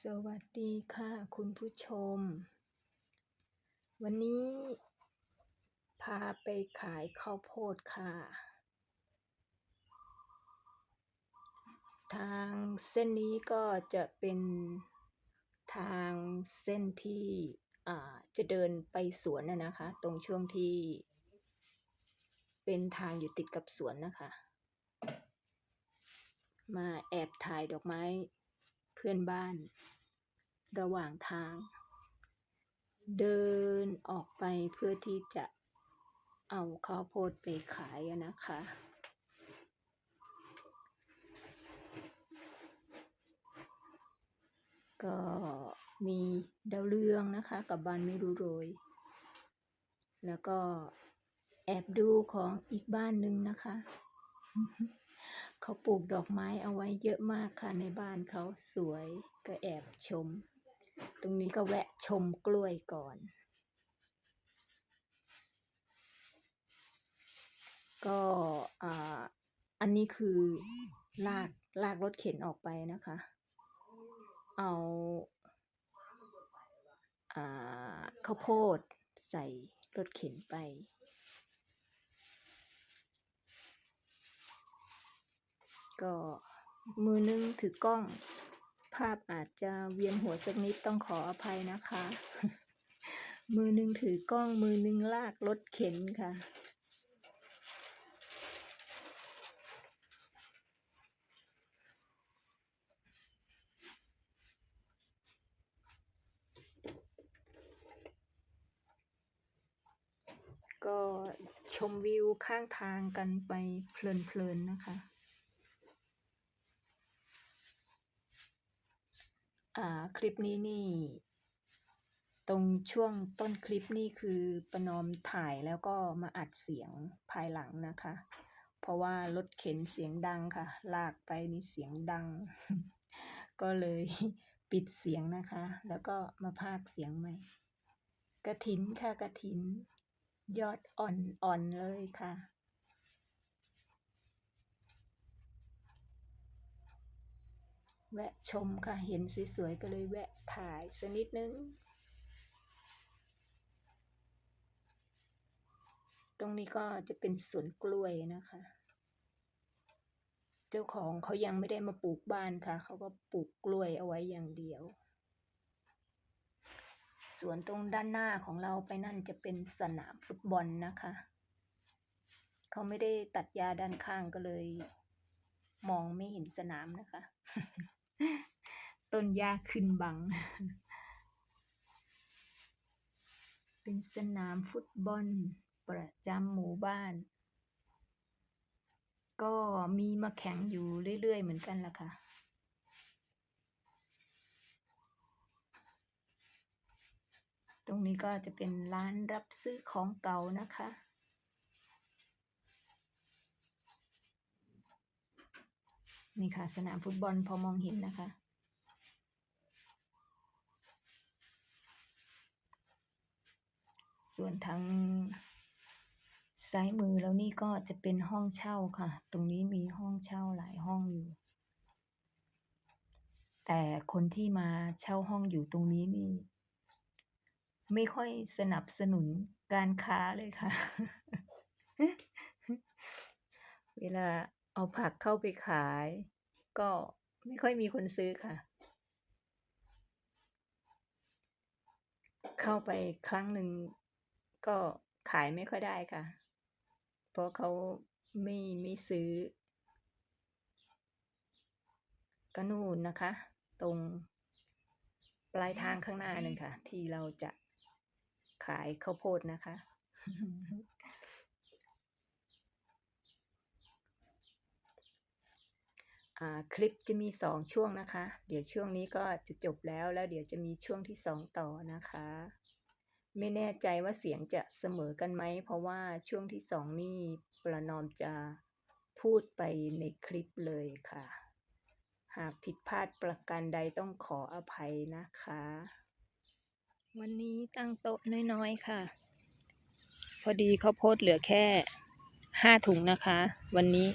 สวัสดีค่ะ คุณผู้ชม วันนี้ พาไปขายข้าวโพดค่ะ ทางเส้นนี้ก็จะเป็นทางเส้นที่อ่าจะเดินไปสวนนะนะคะ ตรงช่วงที่ เป็นทางอยู่ติดกับสวนนะคะ มาแอบถ่ายดอกไม้ พื่อนบ้าน ระหว่างทาง เดินออกไปเพื่อที่จะเอาข้าวโพดไปขายนะคะ ก็มีดาวเรืองนะคะ กับบ้านไม่รู้โรย แล้วก็แอบดูของอีกบ้านหนึ่งนะคะ เขาปลูกดอกไม้เอาไว้เยอะมากค่ะในบ้านเขาสวยก็แอบชม ตรงนี้ก็แวะชมกล้วยก่อน ก็อ่าอันนี้คือลากลากรถเข็นออกไปนะคะ เอาอ่าข้าวโพดใส่รถเข็นไป ก็มือนึงถือกล้อง ภาพอาจจะเวียนหัวสักนิดต้องขออภัยนะคะ มือนึงถือกล้อง มือนึงลากรถเข็นค่ะก็ชมวิวข้างทางกันไปเพลินๆนะคะ อ่า คลิปนี้นี่ ตรงช่วงต้นคลิปนี่คือประนอมถ่ายแล้วก็มาอัดเสียงภายหลังนะคะ เพราะว่ารถเข็นเสียงดังค่ะ ลากไปนี่เสียงดัง ก็เลยปิดเสียงนะคะ แล้วก็มาพากเสียงใหม่ กระถินค่ะกระถิน ยอดอ่อนๆเลยค่ะ แวะชมค่ะ เห็นสวยๆก็เลยแวะถ่ายสักนิดนึง ตรงนี้ก็จะเป็นสวนกล้วยนะคะ เจ้าของเขายังไม่ได้มาปลูกบ้านค่ะ เขาก็ปลูกกล้วยเอาไว้อย่างเดียว สวนตรงด้านหน้าของเราไปนั่นจะเป็นสนามฟุตบอลนะคะ เขาไม่ได้ตัดยาด้านข้างก็เลยมองไม่เห็นสนามนะคะ ต้นหญ้าขึ้นบัง เป็นสนามฟุตบอล ประจำหมู่บ้าน ก็มีมาแข่งอยู่เรื่อย ๆ เหมือนกันล่ะค่ะตรงนี้ก็จะเป็นร้านรับซื้อของเก่านะคะ นี่ค่ะ สนามฟุตบอลพอมองเห็นนะคะ ส่วนทางซ้ายมือแล้วนี่ก็จะเป็นห้องเช่าค่ะ ตรงนี้มีห้องเช่าหลายห้องอยู่ แต่คนที่มาเช่าห้องอยู่ตรงนี้นี่ ไม่ค่อยสนับสนุนการค้าเลยค่ะ เวลา เอาผักเข้าไปขาย ก็ไม่ค่อยมีคนซื้อค่ะ เข้าไปครั้งหนึ่งก็ขายไม่ค่อยได้ค่ะ เพราะเขาไม่ไม่ซื้อก็นู่นนะคะ ตรงปลายทางข้างหน้าหนึ่งค่ะ ที่เราจะขายข้าวโพดนะคะ อ่า คลิปจะมีสองช่วงนะคะ เดี๋ยวช่วงนี้ก็จะจบแล้วแล้วเดี๋ยวจะมีช่วงที่สองต่อนะคะ ไม่แน่ใจว่าเสียงจะเสมอกันไหม เพราะว่าช่วงที่สองนี่ประนอมจะพูดไปในคลิปเลยค่ะ หากผิดพลาดประการใดต้องขออภัยนะคะ วันนี้ตั้งโต๊ะน้อยๆค่ะ พอดีข้าวโพดเหลือแค่ห้าถุงนะคะ วันนี้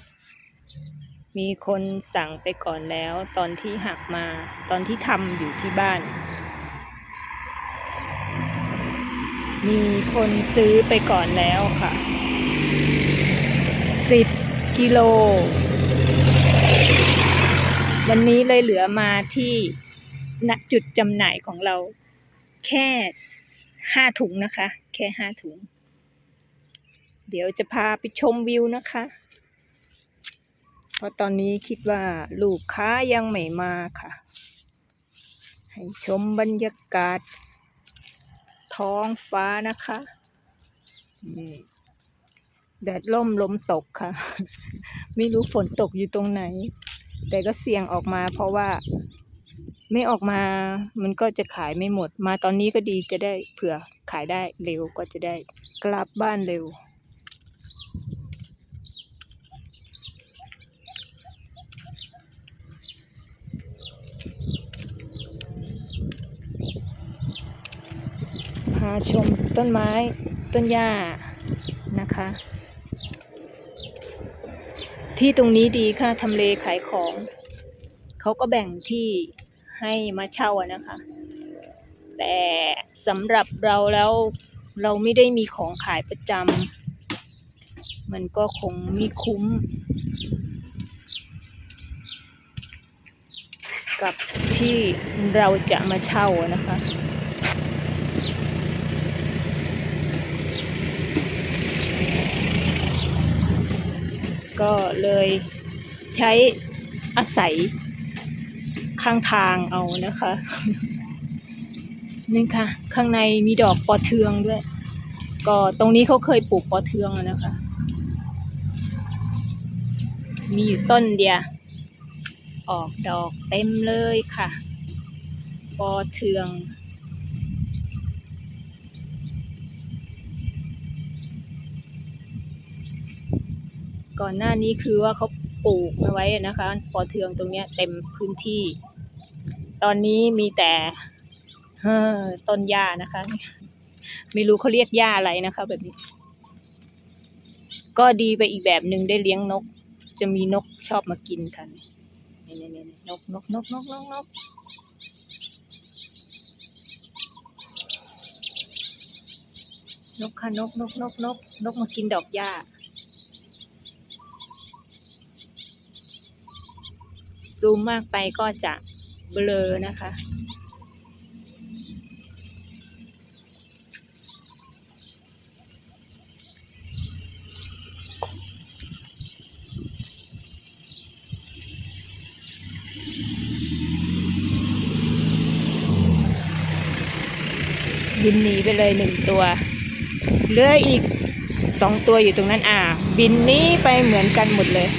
มีคนสั่งไปก่อนแล้ว ตอนที่หักมา ตอนที่ทำอยู่ที่บ้าน มีคนซื้อไปก่อนแล้วค่ะสิบกิโล วันนี้เลยเหลือมาที่ณจุดจำหน่ายของเรา แค่ห้าถุงนะคะ แค่ห้าถุง เดี๋ยวจะพาไปชมวิวนะคะ เพราะตอนนี้คิดว่าลูกค้ายังไม่มาค่ะ ให้ชมบรรยากาศ ท้องฟ้านะคะแดดล่มลมตกค่ะ ไม่รู้ฝนตกอยู่ตรงไหน แต่ก็เสี่ยงออกมาเพราะว่าไม่ออกมามันก็จะขายไม่หมด มาตอนนี้ก็ดีจะได้เผื่อขายได้เร็วก็จะได้กลับบ้านเร็วาชมต้นไม้ต้นหญ้านะคะ ที่ตรงนี้ดีค่ะทำเลขายของ เขาก็แบ่งที่ให้มาเช่าอะนะคะ แต่สำหรับเราแล้วเราไม่ได้มีของขายประจำมันก็คงไม่คุ้ม กับที่เราจะมาเช่านะคะ ก็เลยใช้อาศัยข้างทางเอานะคะนี่ค่ะ ข้างในมีดอกปอเทืองด้วย ก็ตรงนี้เขาเคยปลูกปอเทืองนะคะ มีอยู่ต้นเดียวออกดอกเต็มเลยค่ะ ปอเทือง ก่อนหน้านี้คือว่าเขาปลูกเอาไว้นะคะ ปอเทืองตรงเนี้ยเต็มพื้นที่ ตอนนี้มีแต่เฮ้อต้นหญ้านะคะ ไม่รู้เขาเรียกหญ้าอะไรนะคะ แบบนี้ ก็ดีไปอีกแบบหนึ่งได้เลี้ยงนก จะมีนกชอบมากินกันนี่นี่นี่นกนกนกนกนกนกนกค่ะนกนกนกนกนกมากินดอกหญ้า ซูมมากไปก็จะเบลอนะคะ บินหนีไปเลยหนึ่งตัวเหลืออีกสองตัวอยู่ตรงนั้นอ่า บินนี้ไปเหมือนกันหมดเลย อืม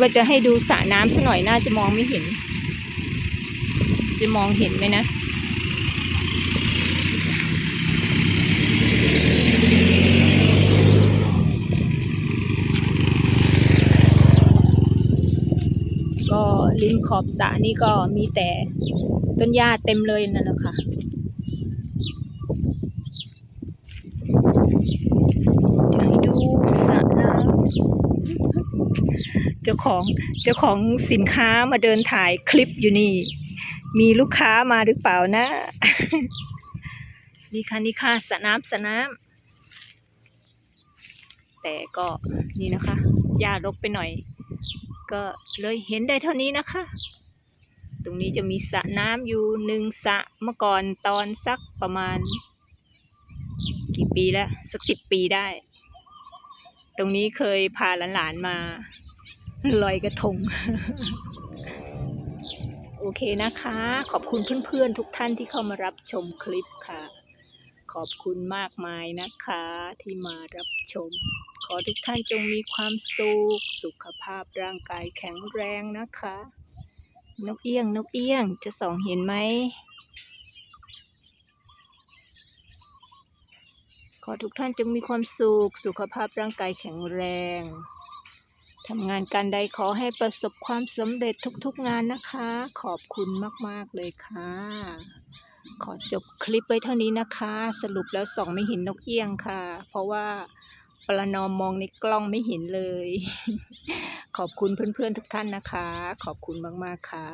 ว่าจะให้ดูสระน้ำสักหน่อยน่าจะมองไม่เห็น จะมองเห็นไหมนะก็ริมขอบสระนี่ก็มีแต่ต้นหญ้าเต็มเลยนั่นแหละค่ะจะให้ดูสระน้ำ เจ้าของเจ้าของสินค้ามาเดินถ่ายคลิปอยู่นี่ มีลูกค้ามาหรือเปล่านะ นี่ค่ะนี่ค่ะสระน้ำสระน้ำแต่ก็นี่นะคะหญ้ารกไปหน่อย ก็เลยเห็นได้เท่านี้นะคะ ตรงนี้จะมีสระน้ำอยู่หนึ่งสระเมื่อก่อนตอนสักประมาณ กี่ปีแล้ว สักสิบปีได้ ตรงนี้เคยพาหลานๆมา ลอยกระทง โอเคนะคะ ขอบคุณเพื่อนๆทุกท่านที่เข้ามารับชมคลิปค่ะ ขอบคุณมากมายนะคะที่มารับชม ขอทุกท่านจงมีความสุข สุขภาพร่างกายแข็งแรงนะคะ นกเอี้ยง นกเอี้ยงจะส่องเห็นไหมขอทุกท่านจงมีความสุข สุขภาพร่างกายแข็งแรง ทำงานการใดขอให้ประสบความสำเร็จทุกๆงานนะคะ ขอบคุณมากๆเลยค่ะ ขอจบคลิปไว้เท่านี้นะคะ สรุปแล้วส่องไม่เห็นนกเอี้ยงค่ะ เพราะว่าประนอมมองในกล้องไม่เห็นเลย ขอบคุณเพื่อนๆทุกท่านนะคะ ขอบคุณมากๆค่ะ